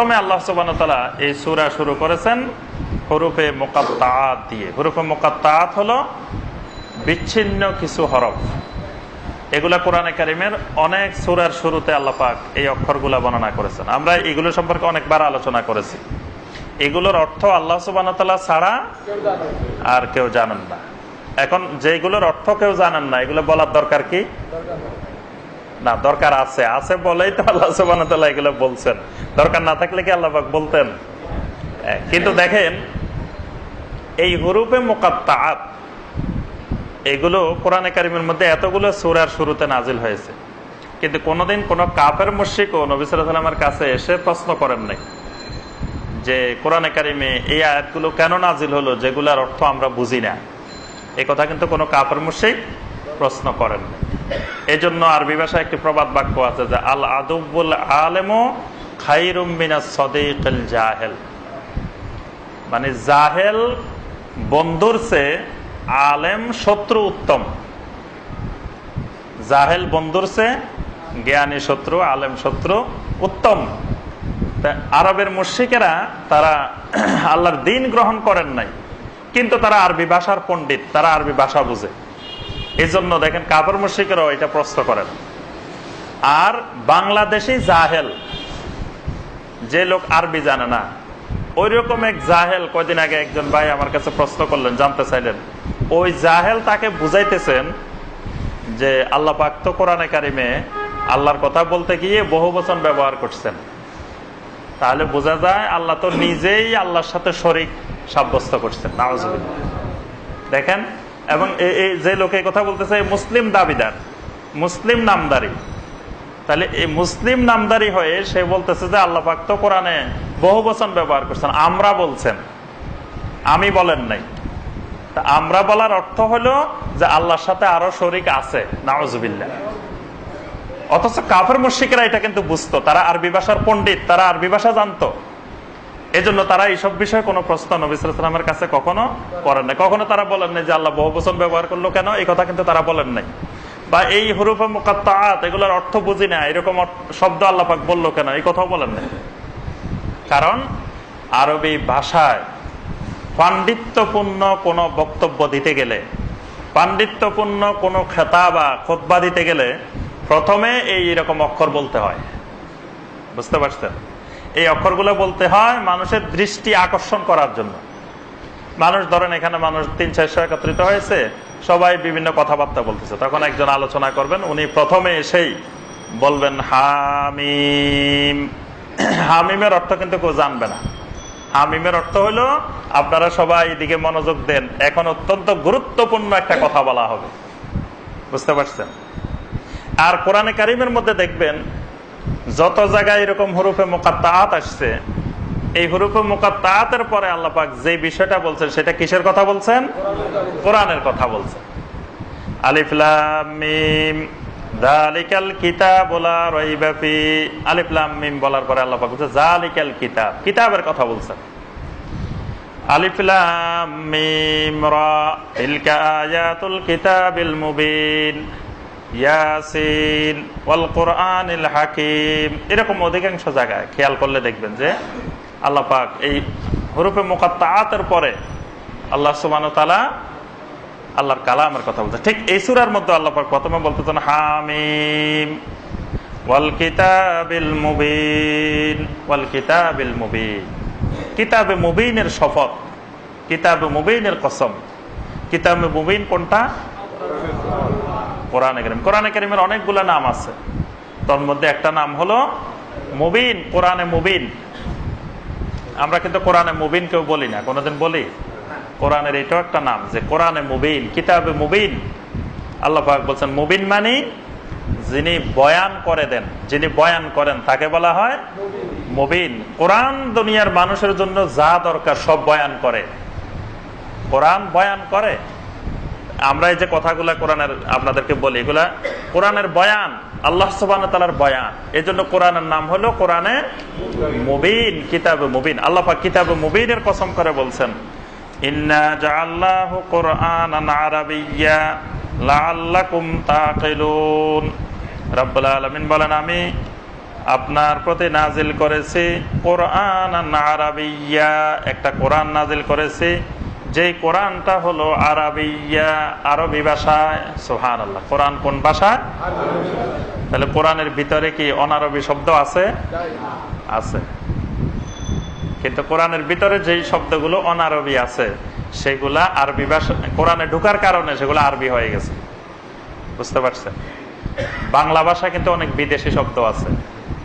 প্রথমে আল্লাহ সুবহানাহু এই সূরা শুরু করেছেন হরুফে মুকাত্তাআত দিয়ে। হরুফে মুকাত্তাআত হলো বিচ্ছিন্ন কিছু হরফ। এগুলা কোরআনে কারিমের অনেক সূরার শুরুতে আল্লাহ পাক এই অক্ষরগুলা বর্ণনা করেছেন। আমরা এগুলো সম্পর্কে অনেকবার আলোচনা করেছি। এগুলোর অর্থ আল্লাহ সুবহানাহু ছাড়া আর কেউ জানেন না। এখন যেগুলোর অর্থ কেউ জানেন না, এগুলো বলার দরকার কি? না, দরকার আছে। আছে বলেই তো আল্লাহ তাআলা এগুলো বলছেন। দরকার না থাকলে কি আল্লাহবাক বলতেন? কিন্তু দেখেন, এই হুরুফে মুকাত্তাআত, এগুলো কোরআনে কারিমের মধ্যে এতগুলো সূরার শুরুতে নাজিল হয়েছে। কিন্তু কোনোদিন কোনো কাপের মুশরিক ও নবী সাল্লাল্লাহু কাছে এসে প্রশ্ন করেন নাই যে, কোরআনে কারিমে এই আয়াতগুলো কেন নাজিল হলো, যেগুলার অর্থ আমরা বুঝি না। এই কথা কিন্তু কোনো কাপের মুশিক প্রশ্ন করেন না এই জন্য আরবি ভাষায় একটি প্রবাদ বাক্য আছে যে, আল আদুবুল আলেমো জাহেল। মানে জাহেল বন্ধুর চেয়ে আলেম শত্রু উত্তম। জাহেল বন্ধুর চেয়ে জ্ঞানী শত্রু, আলেম শত্রু উত্তম। আরবের মুশিকেরা তারা আল্লাহর দিন গ্রহণ করেন নাই। কিন্তু তারা আরবি ভাষার পণ্ডিত, তারা আরবি ভাষা বুঝে। এই জন্য দেখেন কাপড় মুশিকেরাও এটা প্রশ্ন করেন। আর বাংলাদেশি জাহেল, যে লোক আরবি জানে না ওই রকম এক জাহেল কয়দিন আগে একজন ভাই আমার কাছে প্রশ্ন করলেন, জানতে চাইলেন। ওই জাহেল তাকে বুঝাইতেছেন যে আল্লাহ পাক তো কোরআনে কারিমে আল্লাহর কথা বলতে গিয়ে বহু বচন ব্যবহার করছেন। তাহলে বোঝা যায় আল্লাহ তো নিজেই আল্লাহর সাথে শরিক সাব্যস্ত করছেন। নাওজুবিল্লাহ দেখেন এবং যে লোকে কথা বলতেছে মুসলিম দাবিদার, মুসলিম নামদারি। তাহলে এই মুসলিম নামদারি হয়ে সে বলতেছে যে আল্লাহ পাক তো কোরআনে বহু বচন ব্যবহার করছেন। আমরা বলছেন, আমি বলেন নাই। তা আমরা বলার অর্থ হলো যে আল্লাহর সাথে আরও শরিক আছে নাওজুবিল্লাহ অথচ কাফের মুশিকেরা এটা কিন্তু বুঝতো। তারা আরবি ভাষার পণ্ডিত, তারা আরবি ভাষা জানতো। এজন্য তারা এইসব বিষয়ে কোনো প্রশ্ন নবিসামের কাছে কখনো করেন নাই। কখনো তারা বলেন নাই যে আল্লাহ বহু বচন ব্যবহার করল কেন? এই কথা কিন্তু তারা বলেন নাই। বা এই হরুফে মুকাত্তাআত, এগুলোর অর্থ বুঝি না এরকম শব্দ আল্লাহ পাক বলল কেন? এই কথাও বলেন নাই। কারণ আরবি ভাষায় পাণ্ডিত্যপূর্ণ কোনো বক্তব্য দিতে গেলে, পাণ্ডিত্যপূর্ণ কোনো খেতা বা খোদবা দিতে গেলে প্রথমে এই এরকম অক্ষর বলতে হয়। বুঝতে পারছেন? এই অক্ষরগুলো বলতে হয় মানুষের দৃষ্টি আকর্ষণ করার জন্য। মানুষ ধরেন এখানে মানুষ তিন চারশো একত্রিত হয়েছে, সবাই বিভিন্ন কথাবার্তা বলতেছে। তখন একজন আলোচনা করবেন, উনি প্রথমে এসেই বলবেন, হামিম। হামিমের অর্থ কিন্তু কেউ জানবে না। হামিমের অর্থ হলো, আপনারা সবাই এদিকে মনোযোগ দেন, এখন অত্যন্ত গুরুত্বপূর্ণ একটা কথা বলা হবে। বুঝতে পারছেন? আর কোরআনে কারিমের মধ্যে দেখবেন যত জায়গায় এরকম হরুফে মোকাত্তাআত আসছে, এই হরুফে মোকাত্তাআতের পরে আল্লাহ পাক যে বিষয়টা বলছেন, সেটা কিসের কথা বলছেন? কোরআনের কথা বলছেন। আলিফ লাম মিম, যালিকাল কিতাব লা রাইবা ফি, আলিফ বলার পরে আল্লাহ বলছে, যালিকাল কিতাব, কিতাবের কথা বলছেন। আলিফ লাম মিম রা, তিলকা আয়াতুল কিতাবিল মুবিন ইয়াসিন ওয়াল কোরআনিল হাকিম। এরকম অধিকাংশ জায়গায় খেয়াল করলে দেখবেন যে আল্লাহ পাক এই হরুফে মুকাত্তাআতের পরে আল্লাহ সুবহানাহু ওয়া তাআলা আল্লাহর কালামের কথা বলছে। ঠিক এই সূরার মধ্যে আল্লাহ পাক প্রথমে বলতেছেন, হামিম ওয়াল কিতাবিল মুবিন, ওয়াল কিতাবিল মুবিন। কিতাবে মুবিনের শপথ, কিতাবে মুবিনের কসম। কিতাবে মুবিন কোনটা? কোরআনে করিম। কোরআনে করিমের অনেকগুলো নাম আছে। তোর মধ্যে একটা নাম হলো মুবিন, কোরআনে মুবিন। আমরা কিন্তু কোরআনে মুবিন কেউ বলি না, কোনোদিন বলি? কোরআনের এটাও একটা নাম যে কোরআনে মুবিন, কিতাবে মুবিন। আল্লাহ পাক বলছেন, মুবিন মানে যিনি বয়ান করে দেন, যিনি বয়ান করেন, তাকে বলা হয় মুবিন। কোরআন দুনিয়ার মানুষের জন্য যা দরকার সব বয়ান করে। কোরআন বয়ান করে। আমরা এই যে কথাগুলা কোরআনের আপনাদেরকে বলি, এগুলা কোরআনের বয়ান, আল্লাহ সুবান তালার বয়ান। এই জন্য কোরআনের নাম হলো কোরআনে মুবিন, কিতাবে মুবিন। আল্লাহ পাক কিতাবে মুবিনের কসম করে বলছেন, ইন্না জাআল্লাহু কোরআনান আরাবিয়্যা লাআল্লাকুম তাকিলুন। রব্বুল আলামিন বলেন, আমি আপনার প্রতি নাজিল করেছি কোরআন আরাবিয়া একটা কোরআন নাজিল করেছি। যেই কোরআনটা হলো আরাবিয়া, আরবি ভাষায় সোহান আল্লাহ কোরআন কোন ভাষায় তাহলে কোরআনের ভিতরে কি অনারবি শব্দ আছে? আছে। কিন্তু কোরআনের ভিতরে যেই শব্দগুলো অনারবি আছে, সেগুলা আরবি ভাষা, কোরআনে ঢুকার কারণে সেগুলো আরবি হয়ে গেছে। বুঝতে পারছেন? বাংলা ভাষা কিন্তু অনেক বিদেশি শব্দ আছে।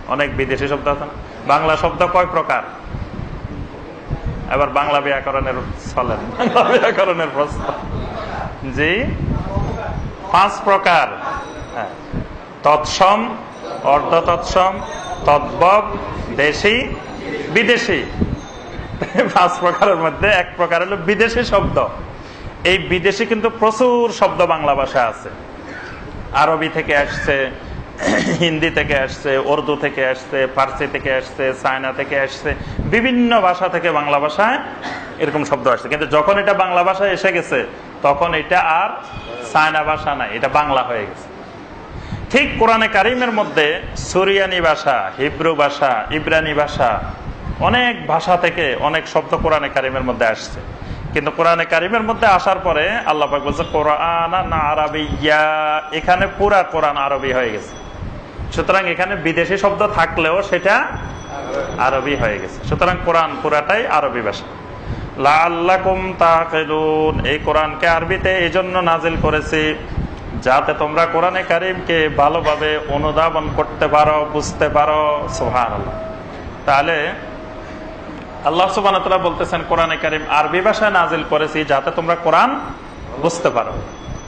অনেক বিদেশি শব্দ আছে না? বাংলা শব্দ কয় প্রকার? এবার বাংলা ব্যাকরণের চলেন। বাংলা ব্যাকরণের প্রশ্ন। জি? পাঁচ প্রকার। হ্যাঁ। তৎসম অর্ধ তৎসম তদ্ভব, দেশি, বিদেশি। পাঁচ প্রকারের মধ্যে এক প্রকার হলো বিদেশি শব্দ। এই বিদেশি কিন্তু প্রচুর শব্দ বাংলা ভাষা আছে। আরবি থেকে আসছে হিন্দি থেকে আসছে, উর্দু থেকে আসছে, ফার্সি থেকে আসছে চায়না থেকে আসছে, বিভিন্ন ভাষা থেকে বাংলা ভাষায় এরকম শব্দ আসছে। কিন্তু যখন এটা বাংলা ভাষায় এসে গেছে, তখন এটা আর চায়না ভাষা নাই, এটা বাংলা হয়ে গেছে। ঠিক কোরআনে কারিমের মধ্যে সুরিয়ানি ভাষা, হিব্রু ভাষা, ইব্রানি ভাষা, অনেক ভাষা থেকে অনেক শব্দ কোরআনে কারিমের মধ্যে আসছে। কিন্তু কোরআনে কারিমের মধ্যে আসার পরে আল্লাহ বলছে, কোরআন আরবিয়া। এখানে পুরা কোরআন আরবি হয়ে গেছে। সুতরাং এখানে বিদেশি শব্দ থাকলেও সেটা আরবি হয়ে গেছে। সুতরাং কোরআন পুরাটাই আরবি ভাষা। লাল্লাকুম তাকিলুন এই কোরআনকে আরবিতে এই জন্য নাজিল করেছি যাতে তোমরা কোরআনে কারিমকে ভালোভাবে অনুধাবন করতে পারো, বুঝতে পারো। সোহান তাহলে আল্লাহ সুবান বলতেছেন, কোরআনে কারিম আরবি ভাষায় নাজিল করেছি যাতে তোমরা কোরআন বুঝতে পারো।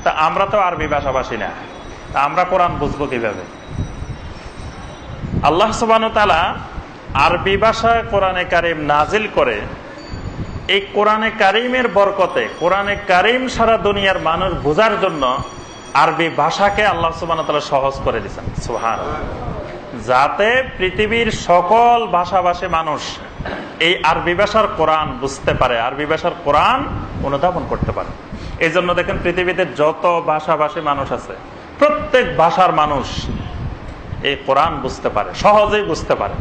তা আমরা তো আরবি ভাষাভাষী না। তা আমরা কোরআন বুঝব কীভাবে? আল্লাহ সুবান আরবি ভাষায় কোরআনে কারিম নাজিল করে। এই কোরআনে কারিমের বরকতে, কোরআনে কারিম সারা দুনিয়ার মানুষ বোঝার জন্য আরবি ভাষাকে আল্লাহ সুবান সহজ করে দিচ্ছেন সুহান যাতে পৃথিবীর সকল ভাষাভাষী মানুষ এই আরবি ভাষার কোরআন বুঝতে পারে, আরবি ভাষার কোরআন অনুধাবন করতে পারে। এই জন্য দেখেন পৃথিবীতে যত ভাষাভাষী মানুষ আছে, প্রত্যেক ভাষার মানুষ এই কোরআন বুঝতে পারে, সহজেই বুঝতে পারে।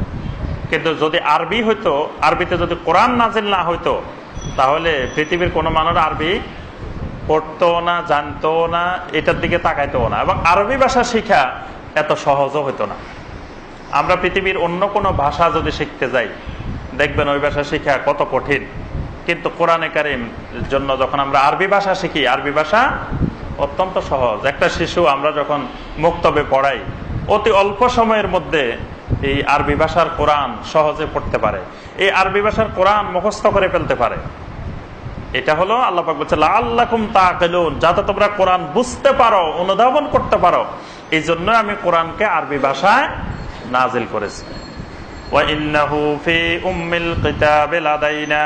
কিন্তু যদি আরবি হইতো, আরবিতে যদি কোরআন নাজিল না হইতো, তাহলে পৃথিবীর কোনো মানুষ আরবি পড়তো না, জানতো না, এটার দিকে তাকাইতো না এবং আরবি ভাষা শিখা এত সহজও হইতো না। আমরা পৃথিবীর অন্য কোনো ভাষা যদি শিখতে যাই, দেখবেন ওই ভাষা শিখা কত কঠিন। কিন্তু কোরআনে কারিম জন্য যখন আমরা আরবি ভাষা শিখি, আরবি ভাষা অত্যন্ত সহজ। একটা শিশু আমরা যখন মুক্তবে পড়াই অতি অল্প সময়ের মধ্যে এই আরবি ভাষার কোরআন সহজে পড়তে পারে। এই আরবি ভাষার কোরআন মুখস্থ করে ফেলতে পারে। এটা হলো আল্লাহ পাক বলছে আল্লাহকুম তাকিলুন যাতে তোমরা কোরআন বুঝতে পারো, অনুধাবন করতে পারো। এই জন্য আমি কোরআনকে আরবি ভাষায় নাজিল করেছি। ইন্নাহু ফি উম্মিল কিতাবি লাদাইনা